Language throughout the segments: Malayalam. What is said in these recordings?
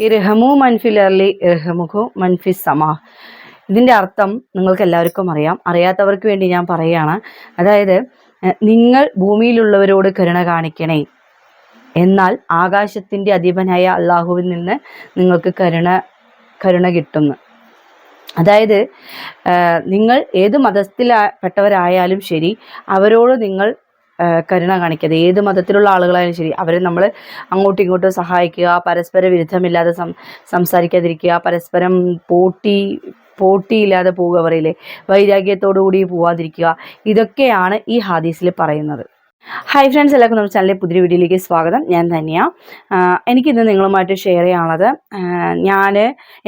ഇർഹമു മൻഫിൽ അർലി ഇർഹമുഖു മൻഫി സമ. ഇതിന്റെ അർത്ഥം നിങ്ങൾക്ക് എല്ലാവർക്കും അറിയാം. അറിയാത്തവർക്ക് വേണ്ടി ഞാൻ പറയുകയാണ്. അതായത് നിങ്ങൾ ഭൂമിയിലുള്ളവരോട് കരുണ കാണിക്കണേ. എന്നാൽ ആകാശത്തിന്റെ അധിപനായ അള്ളാഹുവിൽ നിന്ന് നിങ്ങൾക്ക് കരുണ കരുണ കിട്ടുന്നു. അതായത് നിങ്ങൾ ഏത് മതത്തിൽപ്പെട്ടവരായാലും ശരി അവരോട് നിങ്ങൾ കരുണ കാണിക്കാതെ. ഏത് മതത്തിലുള്ള ആളുകളായാലും ശരി അവരെ നമ്മൾ അങ്ങോട്ടും ഇങ്ങോട്ടും സഹായിക്കുക പരസ്പര വിരുദ്ധമില്ലാതെ സം സംസാരിക്കാതിരിക്കുക പരസ്പരം പോട്ടി പോട്ടിയില്ലാതെ പോവുക പറയില്ലേ? വൈരാഗ്യത്തോടു കൂടി പോവാതിരിക്കുക. ഇതൊക്കെയാണ് ഈ ഹാദീസിൽ പറയുന്നത്. ഹായ് ഫ്രണ്ട്സ് എല്ലാവർക്കും നമ്മുടെ ചാനലിലെ പുതിയ വീഡിയോയിലേക്ക് സ്വാഗതം. ഞാൻ ധന്യ. എനിക്കിന്ന് നിങ്ങളുമായിട്ട് ഷെയർ ചെയ്യാനുള്ളത് ഞാൻ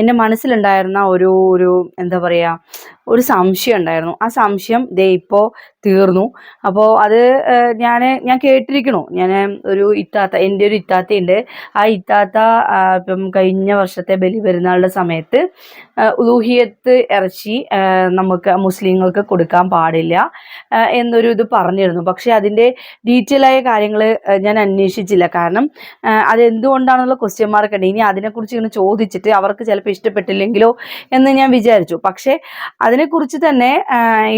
എന്റെ മനസ്സിലുണ്ടായിരുന്ന ഒരു ഒരു എന്താ പറയുക ഒരു സംശയം ഉണ്ടായിരുന്നു. ആ സംശയം ദേ ഇപ്പോൾ തീർന്നു. അപ്പോൾ അത് ഞാൻ ഞാൻ കേട്ടിരിക്കണു. ഞാൻ ഒരു ഇത്താത്ത എന്റെ ഒരു ഇത്താത്തയുണ്ട്. ആ ഇത്താത്ത ഇപ്പം കഴിഞ്ഞ വർഷത്തെ ബലി പെരുന്നാളുടെ സമയത്ത് ഊഹിയത്ത് ഇറച്ചി നമുക്ക് മുസ്ലിങ്ങൾക്ക് കൊടുക്കാൻ പാടില്ല എന്നൊരു ഇത് പറഞ്ഞിരുന്നു. പക്ഷേ അതിന്റെ ഡീറ്റെയിൽ ആയ കാര്യങ്ങൾ ഞാൻ അന്വേഷിച്ചില്ല. കാരണം അതെന്തുകൊണ്ടാണെന്നുള്ള ക്വസ്റ്റ്യൻ മാർക്ക് ഉണ്ട്. ഇനി അതിനെക്കുറിച്ച് ഇങ്ങനെ ചോദിച്ചിട്ട് അവർക്ക് ചിലപ്പോൾ ഇഷ്ടപ്പെട്ടില്ലെങ്കിലോ എന്ന് ഞാൻ വിചാരിച്ചു. പക്ഷേ അതിനെക്കുറിച്ച് തന്നെ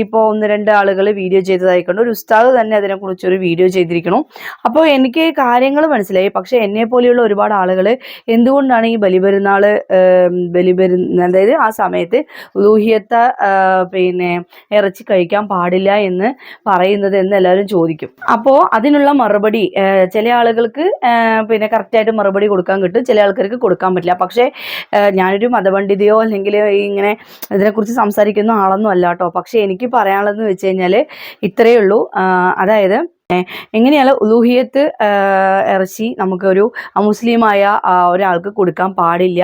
ഇപ്പോൾ ഒന്ന് രണ്ട് ആളുകൾ വീഡിയോ ചെയ്തതായിക്കൊണ്ട്. ഒരു ഉസ്താദ് തന്നെ അതിനെക്കുറിച്ച് ഒരു വീഡിയോ ചെയ്തിരിക്കണം. അപ്പോൾ എനിക്ക് കാര്യങ്ങൾ മനസ്സിലായി. പക്ഷേ എന്നെ പോലെയുള്ള ഒരുപാട് ആളുകൾ എന്തുകൊണ്ടാണ് ഈ ബലിപെരുന്നാൾ ബലിപെരുന്ന അതായത് ആ സമയത്ത് ലൂഹിയത്ത പിന്നെ ഇറച്ചി കഴിക്കാൻ പാടില്ല എന്ന് പറയുന്നത് എന്ന് എല്ലാവരും ചോദിക്കും. അപ്പോൾ അതിനുള്ള മറുപടി ചില ആളുകൾക്ക് പിന്നെ കറക്റ്റായിട്ട് മറുപടി കൊടുക്കാൻ കിട്ടും. ചില ആൾക്കാർക്ക് കൊടുക്കാൻ പറ്റില്ല. പക്ഷേ ഞാനൊരു മതപണ്ഡിതയോ അല്ലെങ്കിൽ ഇങ്ങനെ ഇതിനെക്കുറിച്ച് സംസാരിക്കുന്ന ആളൊന്നും അല്ല കേട്ടോ. പക്ഷേ എനിക്ക് പറയാനുള്ളതെന്ന് വെച്ച് കഴിഞ്ഞാൽ ഇത്രയേ ഉള്ളൂ. അതായത് എങ്ങനെയാണ് ഉലൂഹിയത്ത് ഇറച്ചി നമുക്കൊരു അമുസ്ലിമായ ഒരാൾക്ക് കൊടുക്കാൻ പാടില്ല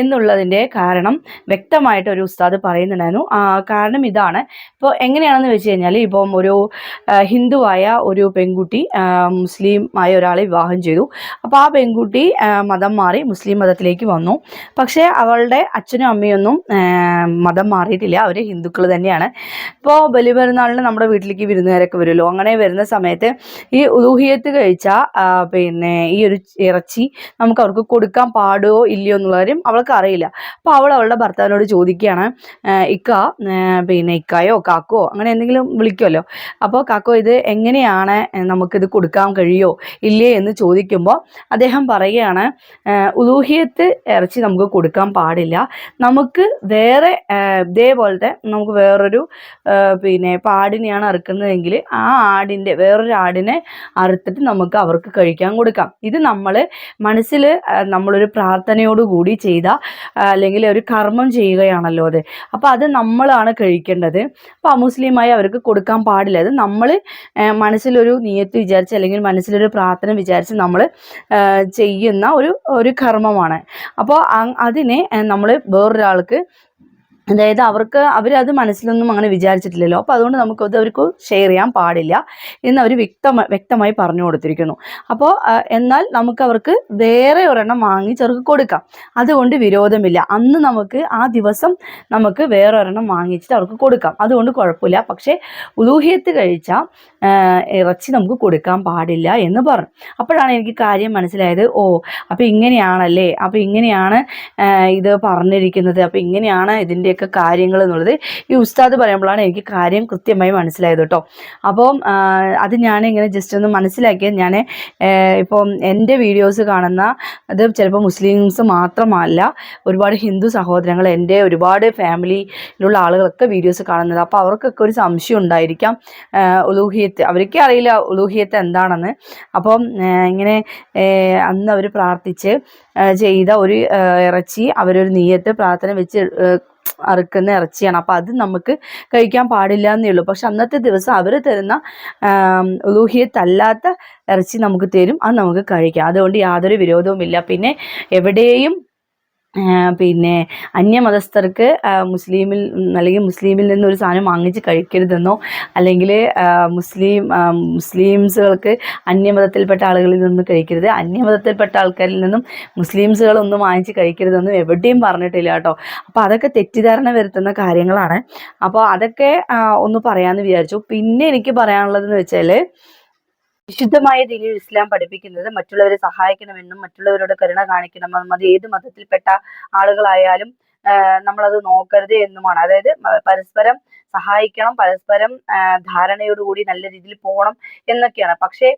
എന്നുള്ളതിന്റെ കാരണം വ്യക്തമായിട്ട് ഒരു ഉസ്താദ് പറയുന്നുണ്ടായിരുന്നു. കാരണം ഇതാണ്. ഇപ്പോൾ എങ്ങനെയാണെന്ന് വെച്ച് കഴിഞ്ഞാൽ ഇപ്പം ഒരു ഹിന്ദുവായ ഒരു പെൺകുട്ടി മുസ്ലിം ആയ ഒരാളെ വിവാഹം ചെയ്തു. അപ്പോൾ ആ പെൺകുട്ടി മതം മാറി മുസ്ലിം മതത്തിലേക്ക് വന്നു. പക്ഷേ അവളുടെ അച്ഛനും അമ്മയൊന്നും മതം മാറിയിട്ടില്ല. അവർ ഹിന്ദുക്കൾ തന്നെയാണ്. ഇപ്പോൾ ബലിപെരുന്നാളിന് നമ്മുടെ വീട്ടിലേക്ക് വിരുന്നുകാരൊക്കെ വരുമല്ലോ. അങ്ങനെ വരുന്ന സമയത്ത് ഈ ഉദൂഹിയത്ത് കഴിച്ച പിന്നെ ഈ ഒരു ഇറച്ചി നമുക്ക് അവർക്ക് കൊടുക്കാൻ പാടുമോ ഇല്ലയോ എന്നുള്ള കാര്യം അവൾക്ക് അറിയില്ല. അപ്പോൾ അവൾ അവളുടെ ഭർത്താവിനോട് ചോദിക്കുകയാണ് ഇക്ക പിന്നെ ഇക്കായോ കാക്കോ അങ്ങനെ എന്തെങ്കിലും വിളിക്കുമല്ലോ അപ്പോൾ കാക്കോ ഇത് എങ്ങനെയാണ് നമുക്കിത് കൊടുക്കാൻ കഴിയോ ഇല്ലേ എന്ന് ചോദിക്കുമ്പോൾ അദ്ദേഹം പറയുകയാണ് ഉലൂഹിയത്ത് ഇറച്ചി നമുക്ക് കൊടുക്കാൻ പാടില്ല. നമുക്ക് വേറെ ഇതേപോലത്തെ നമുക്ക് വേറൊരു പിന്നെ പാടിനെയാണ് അറുക്കുന്നതെങ്കിൽ ആ ആടിന്റെ വേറൊരു ആടിനെ അറുത്തിട്ട് നമുക്ക് അവർക്ക് കഴിക്കാൻ കൊടുക്കാം. ഇത് നമ്മൾ മനസ്സിൽ നമ്മളൊരു പ്രാർത്ഥനയോടുകൂടി ചെയ്ത അല്ലെങ്കിൽ ഒരു കർമ്മം ചെയ്യുകയാണല്ലോ അത്. അപ്പോൾ അത് നമ്മളാണ് കഴിക്കേണ്ടത്. അപ്പോൾ അമുസ്ലിമായി അവർക്ക് കൊടുക്കാൻ പാടില്ല. അത് നമ്മൾ മനസ്സിലൊരു നിയത്ത് വിചാരിച്ച് അല്ലെങ്കിൽ മനസ്സിലൊരു പ്രാർത്ഥന വിചാരിച്ച് നമ്മൾ ചെയ്യുന്ന ഒരു ഒരു കർമ്മമാണ്. അപ്പോൾ അതിനെ നമ്മൾ വേറൊരാൾക്ക് അതായത് അവർക്ക് അവരത് മനസ്സിലൊന്നും അങ്ങനെ വിചാരിച്ചിട്ടില്ലല്ലോ. അപ്പോൾ അതുകൊണ്ട് നമുക്കത് അവർക്ക് ഷെയർ ചെയ്യാൻ പാടില്ല എന്ന് അവർ വ്യക്തമായി വ്യക്തമായി പറഞ്ഞു കൊടുത്തിരിക്കുന്നു. അപ്പോൾ എന്നാൽ നമുക്ക് അവർക്ക് വേറെ ഒരെണ്ണം വാങ്ങി ചെറുക്ക് കൊടുക്കാം. അതുകൊണ്ട് വിരോധമില്ല. അന്ന് നമുക്ക് ആ ദിവസം നമുക്ക് വേറെ ഒരെണ്ണം വാങ്ങിച്ചിട്ട് അവർക്ക് കൊടുക്കാം. അതുകൊണ്ട് കുഴപ്പമില്ല. പക്ഷേ ഉലൂഹിയത്ത് കഴിച്ച ഇറച്ചി നമുക്ക് കൊടുക്കാൻ പാടില്ല എന്ന് പറഞ്ഞു. അപ്പോഴാണ് എനിക്ക് കാര്യം മനസ്സിലായത്. ഓ അപ്പോൾ ഇങ്ങനെയാണല്ലേ? അപ്പോൾ ഇങ്ങനെയാണ് ഇത് പറഞ്ഞിരിക്കുന്നത്. അപ്പോൾ ഇങ്ങനെയാണ് ഇതിന്റെയൊക്കെ കാര്യങ്ങൾ എന്നുള്ളത് ഈ ഉസ്താദ് പറയുമ്പോഴാണ് എനിക്ക് കാര്യം കൃത്യമായി മനസ്സിലായത് കേട്ടോ. അപ്പം അത് ഞാൻ ഇങ്ങനെ ജസ്റ്റ് ഒന്ന് മനസ്സിലാക്കിയത് ഞാൻ ഇപ്പം എന്റെ വീഡിയോസ് കാണുന്ന അത് ചിലപ്പോൾ മുസ്ലിംസ് മാത്രമല്ല ഒരുപാട് ഹിന്ദു സഹോദരങ്ങൾ എന്റെ ഒരുപാട് ഫാമിലിയിലുള്ള ആളുകളൊക്കെ വീഡിയോസ് കാണുന്നത്. അപ്പോൾ അവർക്കൊക്കെ ഒരു സംശയം ഉണ്ടായിരിക്കാം ഉലൂഹിയത്ത്. അവർക്ക് അറിയില്ല ഉലൂഹിയത്ത് എന്താണെന്ന്. അപ്പം ഇങ്ങനെ അന്ന് അവർ പ്രാർത്ഥിച്ച് ചെയ്ത ഒരു ഇറച്ചി അവരൊരു നീയത്ത് പ്രാർത്ഥന വെച്ച് അറുക്കുന്ന ഇറച്ചിയാണ്. അപ്പോൾ അത് നമുക്ക് കഴിക്കാൻ പാടില്ല എന്നേ ഉള്ളൂ പക്ഷെ അന്നത്തെ ദിവസം അവർ തരുന്ന ഉലൂഹിയത്തല്ലാത്ത ഇറച്ചി നമുക്ക് തരും. അത് നമുക്ക് കഴിക്കാം. അതുകൊണ്ട് യാതൊരു വിരോധവുമില്ല. പിന്നെ എവിടെയും പിന്നെ അന്യമതസ്ഥർക്ക് മതസ്ഥർക്ക് മുസ്ലിമിൽ അല്ലെങ്കിൽ മുസ്ലിമിൽ നിന്ന് ഒരു സാധനം വാങ്ങിച്ച് കഴിക്കരുതെന്നോ അല്ലെങ്കിൽ മുസ്ലിം മുസ്ലിംസുകൾക്ക് അന്യമതത്തിൽപ്പെട്ട ആളുകളിൽ നിന്ന് കഴിക്കരുത്. അന്യമതത്തിൽപ്പെട്ട ആൾക്കാരിൽ നിന്നും മുസ്ലിംസുകളൊന്നും വാങ്ങിച്ച് കഴിക്കരുതെന്നും എവിടെയും പറഞ്ഞിട്ടില്ല കേട്ടോ. അപ്പോൾ അതൊക്കെ തെറ്റിദ്ധാരണ വരുത്തുന്ന കാര്യങ്ങളാണ്. അപ്പോൾ അതൊക്കെ ഒന്ന് പറയാമെന്ന് വിചാരിച്ചു. പിന്നെ എനിക്ക് പറയാനുള്ളതെന്ന് വെച്ചാൽ വിശുദ്ധമായ ദീനിൽ ഇസ്ലാം പഠിപ്പിക്കുന്നത് മറ്റുള്ളവരെ സഹായിക്കണമെന്നും മറ്റുള്ളവരോട് കരുണ കാണിക്കണമെന്നും അത് ഏത് മതത്തിൽപ്പെട്ട ആളുകളായാലും നമ്മളത് നോക്കരുത് എന്നുമാണ്. അതായത് പരസ്പരം സഹായിക്കണം പരസ്പരം ധാരണയോടുകൂടി നല്ല രീതിയിൽ പോകണം എന്നൊക്കെയാണ്. പക്ഷേ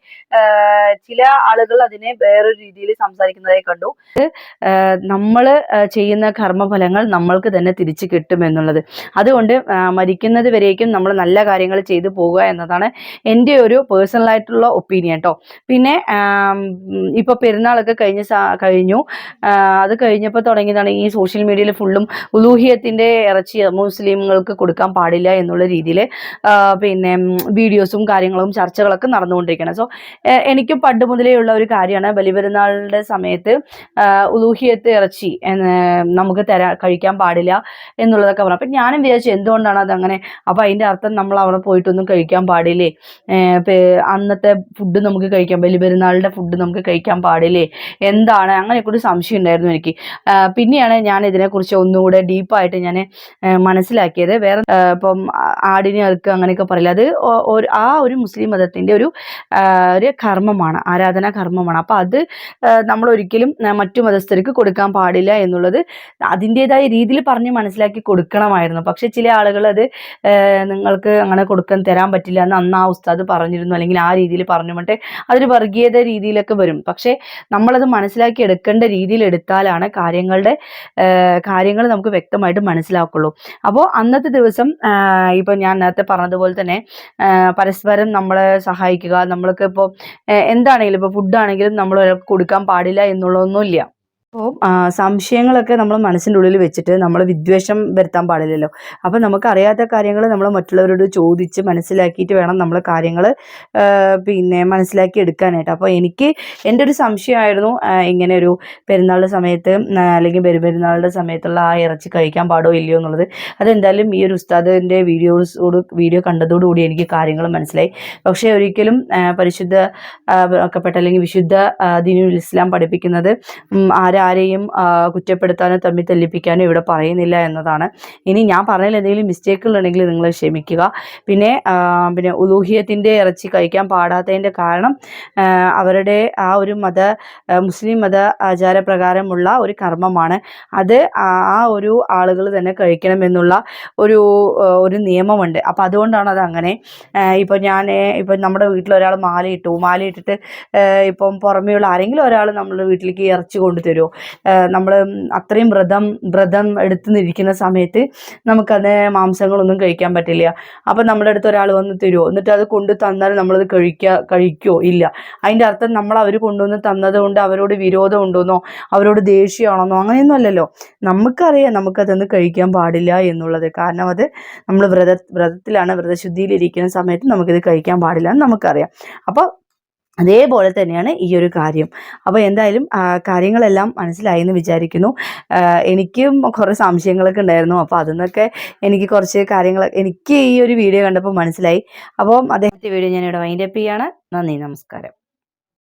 ചില ആളുകൾ അതിനെ വേറൊരു രീതിയിൽ സംസാരിക്കുന്നതായി കണ്ടു. നമ്മൾ ചെയ്യുന്ന കർമ്മഫലങ്ങൾ നമ്മൾക്ക് തന്നെ തിരിച്ചു കിട്ടും എന്നുള്ളത്. അതുകൊണ്ട് മരിക്കുന്നത് വരേക്കും നമ്മൾ നല്ല കാര്യങ്ങൾ ചെയ്തു പോകുക എന്നതാണ് എന്റെ ഒരു പേഴ്സണൽ ആയിട്ടുള്ള ഒപ്പീനിയൻ കേട്ടോ പിന്നെ ഇപ്പൊ പെരുന്നാളൊക്കെ കഴിഞ്ഞ കഴിഞ്ഞു. അത് കഴിഞ്ഞപ്പോൾ തുടങ്ങിയതാണ് ഈ സോഷ്യൽ മീഡിയയിൽ ഫുള്ളും ഉലൂഹിയത്തിന്റെ ഇറച്ചി മുസ്ലിങ്ങൾക്ക് കൊടുക്കാൻ പാടില്ല എന്നുള്ള രീതിയിൽ പിന്നെ വീഡിയോസും കാര്യങ്ങളും ചർച്ചകളൊക്കെ നടന്നുകൊണ്ടിരിക്കണം സോ എനിക്ക് പണ്ട് മുതലേ ഉള്ള ഒരു കാര്യമാണ് ബലിപെരുന്നാളുടെ സമയത്ത് ഉലൂഹിയത്ത് ഇറച്ചി നമുക്ക് തരാ കഴിക്കാൻ പാടില്ല എന്നുള്ളതൊക്കെ പറഞ്ഞു. അപ്പം ഞാനും വിചാരിച്ചു എന്തുകൊണ്ടാണ് അതങ്ങനെ? അപ്പം അതിന്റെ അർത്ഥം നമ്മൾ അവിടെ പോയിട്ടൊന്നും കഴിക്കാൻ പാടില്ലേ? അന്നത്തെ ഫുഡ് നമുക്ക് കഴിക്കാം ബലിപെരുന്നാളിന്റെ ഫുഡ് നമുക്ക് കഴിക്കാൻ പാടില്ലേ? എന്താണ്? അങ്ങനെയൊക്കെ ഒരു സംശയം ഉണ്ടായിരുന്നു എനിക്ക്. പിന്നെയാണ് ഞാൻ ഇതിനെക്കുറിച്ച് ഒന്നുകൂടെ ഡീപ്പായിട്ട് ഞാൻ മനസ്സിലാക്കിയത്. വേറെ ഇപ്പം ആടിനെ അറുക്കുക അങ്ങനെയൊക്കെ പറയില്ല? അത് ആ ഒരു മുസ്ലിം മതത്തിന്റെ ഒരു ഒരു കർമ്മമാണ് ആരാധനാ കർമ്മമാണ്. അപ്പം അത് നമ്മൾ ഒരിക്കലും മറ്റു മതസ്ഥർക്ക് കൊടുക്കാൻ പാടില്ല എന്നുള്ളത് അതിന്റെതായ രീതിയിൽ പറഞ്ഞ് മനസ്സിലാക്കി കൊടുക്കണമായിരുന്നു. പക്ഷെ ചില ആളുകൾ അത് നിങ്ങൾക്ക് അങ്ങനെ കൊടുക്കാൻ തരാൻ പറ്റില്ല എന്ന് അന്ന് ആ ഉസ്താദ് പറഞ്ഞിരുന്നു. അല്ലെങ്കിൽ ആ രീതിയിൽ പറഞ്ഞു മറ്റേ അതൊരു വർഗീയത രീതിയിലൊക്കെ വരും. പക്ഷേ നമ്മളത് മനസ്സിലാക്കി എടുക്കേണ്ട രീതിയിൽ എടുത്താലാണ് കാര്യങ്ങളുടെ കാര്യങ്ങൾ നമുക്ക് വ്യക്തമായിട്ട് മനസ്സിലാക്കുള്ളൂ. അപ്പോൾ അന്നത്തെ ദിവസം ഇപ്പോൾ ഞാൻ നേരത്തെ പറഞ്ഞതുപോലെ തന്നെ പരസ്പരം നമ്മളെ സഹായിക്കുക നമ്മൾക്ക് ഇപ്പോൾ എന്താണെങ്കിലും ഇപ്പോൾ ഫുഡാണെങ്കിലും നമ്മൾ ഒരാൾക്ക് കൊടുക്കാൻ പാടില്ല എന്നുള്ളതൊന്നുമില്ല. അപ്പോൾ സംശയങ്ങളൊക്കെ നമ്മൾ മനസ്സിന്റെ ഉള്ളിൽ വെച്ചിട്ട് നമ്മൾ വിദ്വേഷം വരുത്താൻ പാടില്ലല്ലോ. അപ്പോൾ നമുക്ക് അറിയാത്ത കാര്യങ്ങൾ നമ്മൾ മറ്റുള്ളവരോട് ചോദിച്ച് മനസ്സിലാക്കിയിട്ട് വേണം നമ്മൾ കാര്യങ്ങൾ പിന്നെ മനസ്സിലാക്കി എടുക്കാനായിട്ട്. അപ്പോൾ എനിക്ക് എന്റെ ഒരു സംശയമായിരുന്നു ഇങ്ങനെ ഒരു പെരുന്നാളുടെ സമയത്ത് അല്ലെങ്കിൽ പെരുപെരുന്നാളുടെ സമയത്തുള്ള ആ ഇറച്ചി കഴിക്കാൻ പാടോ ഇല്ലയോ എന്നുള്ളത്. അതെന്തായാലും ഈ ഒരു ഉസ്താദിന്റെ വീഡിയോസോട് വീഡിയോ കണ്ടതോടുകൂടി എനിക്ക് കാര്യങ്ങൾ മനസ്സിലായി. പക്ഷേ ഒരിക്കലും പരിശുദ്ധ ഒക്കെപ്പെട്ട അല്ലെങ്കിൽ വിശുദ്ധ ദീനുൽ ഇസ്ലാം പഠിപ്പിക്കുന്നത് ഉം, ആരാരെയും ആ, കുറ്റപ്പെടുത്താനോ തമ്മിൽ തെല്ലിപ്പിക്കാനോ ഇവിടെ പറയുന്നില്ല എന്നതാണ്. ഇനി ഞാൻ പറഞ്ഞതിൽ എന്തെങ്കിലും മിസ്റ്റേക്കുകൾ ഉണ്ടെങ്കിൽ നിങ്ങൾ ക്ഷമിക്കുക. പിന്നെ പിന്നെ ഉലൂഹിയത്തിന്റെ ഇറച്ചി കഴിക്കാൻ പാടാത്തതിന്റെ കാരണം അവരുടെ ആ ഒരു മത മുസ്ലിം മത ആചാരപ്രകാരമുള്ള ഒരു കർമ്മമാണ്. അത് ആ ഒരു ആളുകൾ തന്നെ കഴിക്കണമെന്നുള്ള ഒരു ഒരു നിയമമുണ്ട്. അപ്പോൾ അതുകൊണ്ടാണ് അത് അങ്ങനെ. ഇപ്പോൾ ഞാൻ ഇപ്പം നമ്മുടെ വീട്ടിലൊരാൾ മാലയിട്ടു മാലയിട്ടിട്ട് ഇപ്പം പുറമേയുള്ള ആരെങ്കിലും ഒരാൾ നമ്മുടെ വീട്ടിലേക്ക് ഇറച്ചി കൊണ്ടു തരുമോ നമ്മൾ അത്രയും വ്രതം വ്രതം എടുത്ത് നിൽക്കുന്ന സമയത്ത് നമുക്കത് മാംസങ്ങളൊന്നും കഴിക്കാൻ പറ്റില്ല. അപ്പം നമ്മുടെ അടുത്ത് ഒരാൾ വന്ന് തരുമോ എന്നിട്ട് അത് കൊണ്ടു തന്നാൽ നമ്മളത് കഴിക്കുക കഴിക്കോ? ഇല്ല. അതിന്റെ അർത്ഥം നമ്മൾ അവർ കൊണ്ടുവന്ന് തന്നത് കൊണ്ട് അവരോട് വിരോധം ഉണ്ടോന്നോ? അവരോട് ദേഷ്യമാണെന്നോ? അങ്ങനെയൊന്നും അല്ലല്ലോ. നമുക്കറിയാം നമുക്കതൊന്നും കഴിക്കാൻ പാടില്ല എന്നുള്ളത്. കാരണം അത് നമ്മൾ വ്രത വ്രതത്തിലാണ് വ്രതശുദ്ധിയിലിരിക്കുന്ന സമയത്ത് നമുക്കിത് കഴിക്കാൻ പാടില്ല എന്ന് നമുക്കറിയാം. അപ്പോൾ അതേപോലെ തന്നെയാണ് ഈ ഒരു കാര്യം. അപ്പോൾ എന്തായാലും കാര്യങ്ങളെല്ലാം മനസ്സിലായി എന്ന് വിചാരിക്കുന്നു. എനിക്കും കുറേ സംശയങ്ങളൊക്കെ ഉണ്ടായിരുന്നു. അപ്പോൾ അതിന്നൊക്കെ എനിക്ക് കുറച്ച് കാര്യങ്ങൾ എനിക്ക് ഈ ഒരു വീഡിയോ കണ്ടപ്പോൾ മനസ്സിലായി. അപ്പം അദ്ദേഹത്തെ വീഡിയോ ഞാൻ ഇവിടെ വൈൻഡപ്പ് ചെയ്യാണ്. നന്ദി നമസ്കാരം.